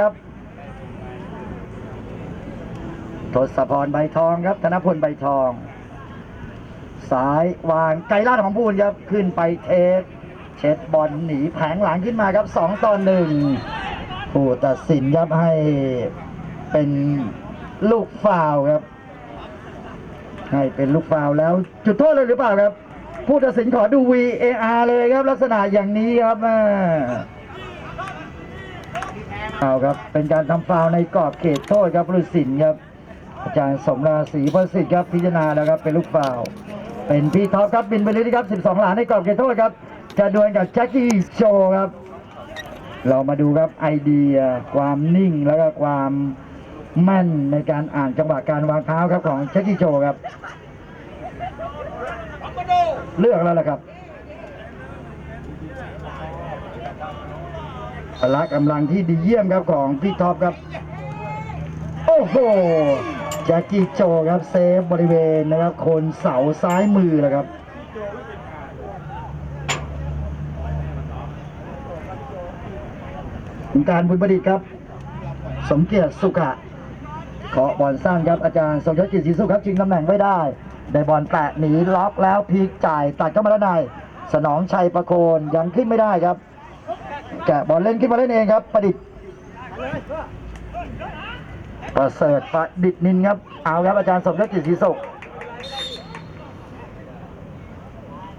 ครับทศพรใบทองครับ ธนพลใบทอง สายวางไกลลาดของพูนครับ ขึ้นไปเทสเช็ดบอลหนีแผงหลังขึ้นมาครับสองต่อหนึ่งผู้ตัดสินครับให้เป็นลูกฟาวล์ครับ ให้เป็นลูกฟาวล์แล้วจุดโทษเลยหรือเปล่าครับ ผู้ตัดสินขอดู VAR เลยครับ ลักษณะอย่างนี้ครับ เอาครับ เป็นการทำฟาวในกรอบเขตโทษครับผู้ตัดสินครับ อาจารย์สมราศีประสิทธิ์ครับพิจารณาแล้วครับเป็นลูกฟาวเป็นพี่ท็อปครับบินไปเลยครับ 12 หลานในกรอบเขตโทษครับ จะดวลกับแจ็คกี้โชครับ เรามาดูครับไอเดียความนิ่งแล้วก็ความแม่นในการอ่านจังหวะการวางเท้าครับของแจ็คกี้โชครับ เลือกแล้วล่ะครับ พละกำลังที่ดีเยี่ยมครับของพี่ท็อปครับ โอ้โหแจ็คกี้โจครับเซฟบริเวณนะครับ คนเสาซ้ายมือแล้วครับการบุญประดิษฐ์ครับ สมเกียรติสุขะเคาบอลสั้นครับอาจารย์สมยศจิตศรีสุขครับชิงตำแหน่งไม่ได้ได้บอลแตะหนีล็อกแล้วพีกจ่ายตัดเข้ามาด้านในสนองชัยประโคนยังขึ้นไม่ได้ครับ แกะบอลเล่นขึ้นมาเล่นเองครับ ประดิษฐ์ประเสริฐประดิษฐ์นินครับ เอาครับอาจารย์สมยศจิตศรีสุข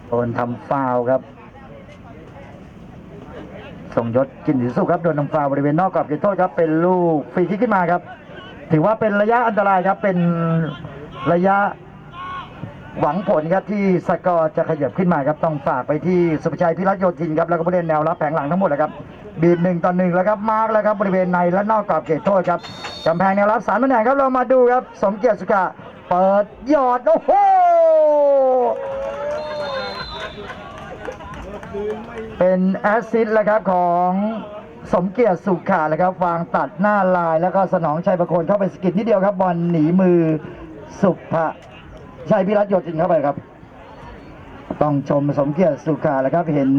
โดนทำฟาวครับ สมยศจินศรีสุขครับโดนทำฟาวบริเวณนอกกรอบเขตโทษครับ เป็นลูกฟรีคิกขึ้นมาครับ ถือว่าเป็นระยะอันตรายครับ เป็นระยะ หวังผลครับที่สกอร์จะขยับขึ้นมาครับต้องฝากไปที่สุภชัยพิรัตโยธินครับแล้วก็ผู้เล่นแนวรับแผงหลังทั้งหมดเลยครับบีบหนึ่งต่อหนึ่งแล้วครับมาร์กแล้วครับบริเวณในและนอกกรอบเขตโทษครับกำแพงแนวรับสามตำแหน่งครับเรามาดูครับ สมเกียรติสุขะเปิดยอดโอ้โหเป็นแอสซิสต์แล้วครับของสมเกียรติสุขาแล้วครับวางตัดหน้าลายแล้วก็สนองชัยประโคนเข้าไปสกิดนิดเดียวครับบอลหนีมือสุภะชัยพิรัตโยธินเข้าไปครับ ต้องชมสมเกียรติสุขาแล้วครับ เห็น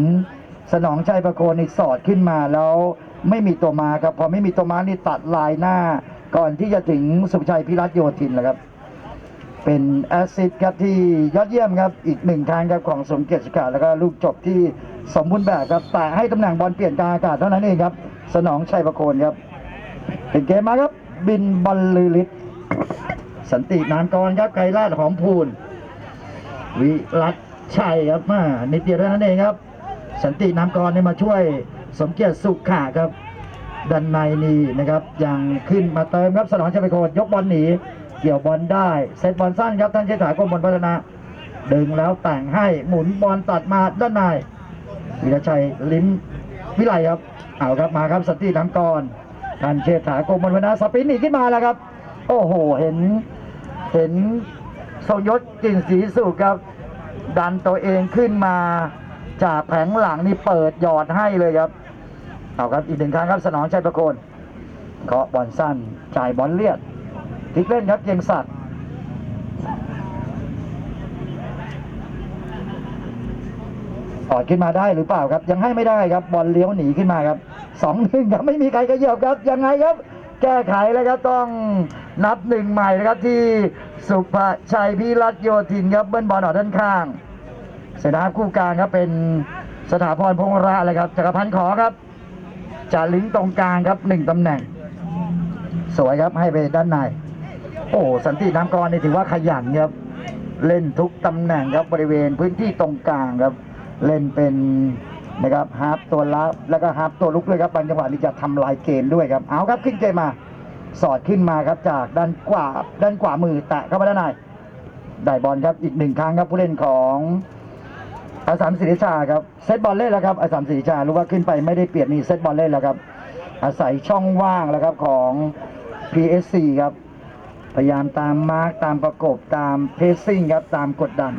สนองชัยประโคนนี่สอดขึ้นมาแล้วไม่มีตัวมาครับ พอไม่มีตัวมานี่ตัดลายหน้า ก่อนที่จะถึงสุชัยพิรัตโยธินแล้วครับ เป็นแอสซิสต์ครับที่ยอดเยี่ยมครับ อีกหนึ่งทางครับของสมเกียรติสุขาแล้วก็ลูกจบที่สมบูรณ์แบบครับแต่ให้ตำแหน่งบอลเปลี่ยนกลางอากาศเท่านั้นเองครับ สนองชัยประโคนครับเป็นเกมมาครับ บินบอลลือฤทธิ์ สันตินามกรครับไกรลาดหอมพูน วิรัตชัยครับมานิดเดียวเท่านั้นเองครับ สันตินามกรเนี่ยมาช่วยสมเกียรติสุขาครับดันในนี่นะครับยังขึ้นมาเติมครับสนองชัยปโคนยกบอลหนีเกี่ยวบอลได้เซตบอลสั้นครับท่านเชษฐากรมบอลพัฒนาดึงแล้วแต่งให้หมุนบอลตัดมาด้านในวิรชัยลิ้มวิไลครับเอาครับมาครับสันติน้ำกรท่านเชษฐากรมบอลพัฒนาสปินหนีขึ้นมาแล้วครับ โอ้โหเห็น เห็นทรงยศกลิ่นสีสุขครับ ดันตัวเองขึ้นมาจากแผงหลังนี่เปิดหยอดให้เลยครับ เอาครับอีกหนึ่งครั้งครับสนองชัยประโคนเคาะบอลสั้นจ่ายบอลเลียดพลิกเล่นครับเกียงศักดิ์ออดขึ้นมาได้หรือเปล่าครับ ยังให้ไม่ได้ครับบอลเลี้ยวหนีขึ้นมาครับสองหนึ่งครับไม่มีใครกระเยียบครับยังไงครับ แก้ไขแล้วครับต้อง นับหนึ่งใหม่นะครับที่สุภชัยพิรัตโยธินครับเบิ้ลบอลออกด้านข้างเสนาคู่กลางครับเป็นสถาพรพงระเลยครับจักรพันธ์ขอครับจะลิงตรงกลางครับหนึ่งตำแหน่ง สวยครับให้ไปด้านใน โอ้สันติน้ำกรนี่ถือว่าขยันครับ เล่นทุกตำแหน่งครับบริเวณพื้นที่ตรงกลางครับ เล่นเป็นนะครับฮาร์ปตัวรับแล้วก็ฮาร์ปตัวลุกด้วยครับบางจังหวะนี้จะทำลายเกมด้วยครับเอาครับขึ้นเกมมา สอดขึ้นมาครับจากด้านขวาด้านขวามือแตะเข้ามาด้านในได้บอลครับอีกหนึ่งครั้งครับผู้เล่นของอาสามศิริชาครับเซตบอลเล่นแล้วครับอาสามศิริชารู้ว่าขึ้นไปไม่ได้เปลี่ยนนี่เซตบอลเล่นแล้วครับ อาศัยช่องว่างแล้วครับของ PSC ครับพยายามตามมาร์กตามประกบตามเพสซิ่งครับตามกดดัน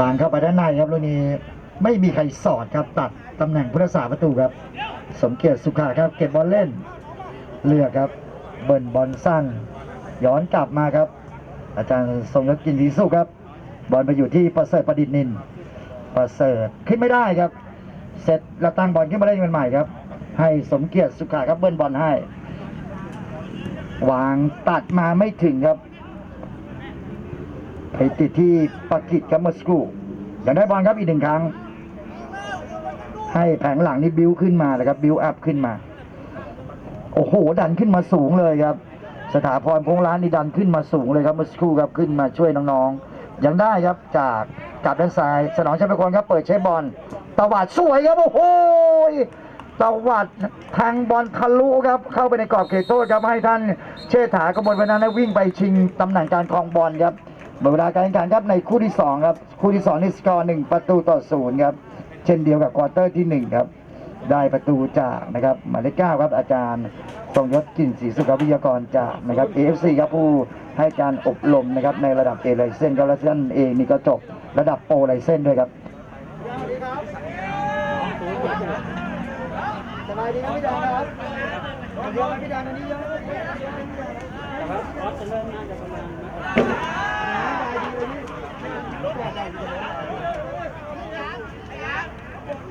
วางเข้าไปด้านในครับลูกนี้ไม่มีใครสอดครับตัดตำแหน่งผู้รักษาประตูครับ สมเกียรติสุขาครับ เก็บบอลเล่น เลือกครับ เบิร์นบอลสั้นย้อนกลับมาครับ อาจารย์ทรงยศกินดีสุขครับ บอลไปอยู่ที่ประเสริฐประดิษฐ์นิน ประเสริฐขึ้นไม่ได้ครับ เสร็จแล้วตั้งบอลขึ้นมาได้เป็นใหม่ครับ ให้สมเกียรติสุขาครับเบิ้ลบอลให้ วางตัดมาไม่ถึงครับ ไปติดที่ปากิจครับเมื่อสกครู่ยังได้บอลครับอีกหนึ่งครั้ง ให้แผงหลังนี่บิวขึ้นมาเลยครับบิวอัพขึ้นมา โอ้โห ดันขึ้นมาสูงเลยครับ สถาพรพงร้านนี่ดันขึ้นมาสูงเลยครับเมื่อสกครู่ครับขึ้นมาช่วยน้องๆยังได้ครับจากกลับด้านซ้ายสนองชัยประคนครับเปิดใช้บอลตวัดสวยครับโอ้โหตวัดทางบอลทะลุครับ เข้าไปในกรอบเขตโทษครับให้ท่านเชษฐากบวนวันนั้นวิ่งไปชิงตำแหน่งการครองบอลครับ หมดเวลาการแข่งขันครับในคู่ที่สองครับ คู่ที่สองนี่สกอร์หนึ่งประตูต่อศูนย์ครับเช่นเดียวกับควอเตอร์ที่หนึ่งครับ ได้ประตูจากนะครับหมายเลขเก้าครับอาจารย์ทรงยศกินศรีสุขวิทยากรจากนะครับ AFC ครับผู้ให้การอบรมนะครับในระดับเอไลเซนก็แล้วท่านเองนี่ก็จบระดับโปรไลเซนด้วยครับสบายดีครับพี่ดงครับเยอะพี่แดงอันนี้เยอะไหม 带带带。